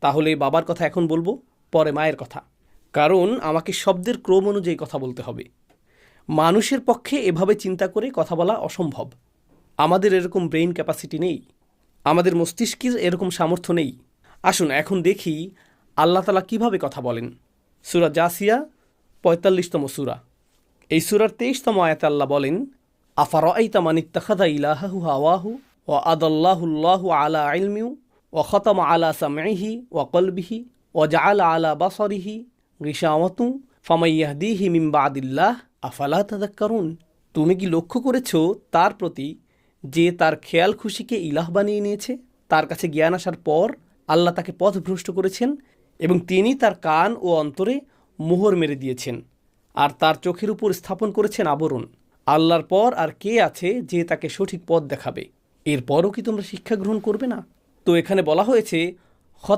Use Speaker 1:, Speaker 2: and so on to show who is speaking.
Speaker 1: তাহলে বাবার কথা এখন বলব, পরে মায়ের কথা। কারণ আমাকে শব্দের ক্রম অনুযায়ী কথা বলতে হবে। মানুষের পক্ষে এভাবে চিন্তা করে কথা বলা অসম্ভব। আমাদের এরকম ব্রেইন ক্যাপাসিটি নেই। আমাদের মস্তিষ্কের এরকম সামর্থ্য নেই। আসুন, এখন দেখি আল্লাহ তালা কীভাবে কথা বলেন। সুরা জাসিয়া, পঁয়তাল্লিশতম সুরা। এই সুরার তেইশতম আয়াতে আল্লাহ বলেন আফার মানিত্তাখাদা ইলাহাহু হাওয়াহু ও আদাল্লাহুল্লাহু আলা ইলমিউ? ও খতম আলা সামঈহি ও কলবিহি ও জাআল আলা বাসরিহি ফামাইয়াহদিহি মিন বাদিল্লাহ, আফালা তাদাক্কারুন তুমি কি লক্ষ্য করেছ তার প্রতি যে তার খেয়াল খুশিকে ইলাহ বানিয়ে নিয়েছে? তার কাছে জ্ঞান আসার পর আল্লাহ তাকে পথভ্রষ্ট করেছেন এবং তিনি তার কান ও অন্তরে মোহর মেরে দিয়েছেন আর তার চোখের উপর স্থাপন করেছেন আবরণ। আল্লাহর পর আর কে আছে যে তাকে সঠিক পথ দেখাবে? এরপরও কি তোমরা শিক্ষা গ্রহণ করবে না? তো এখানে বলা হয়েছে হতা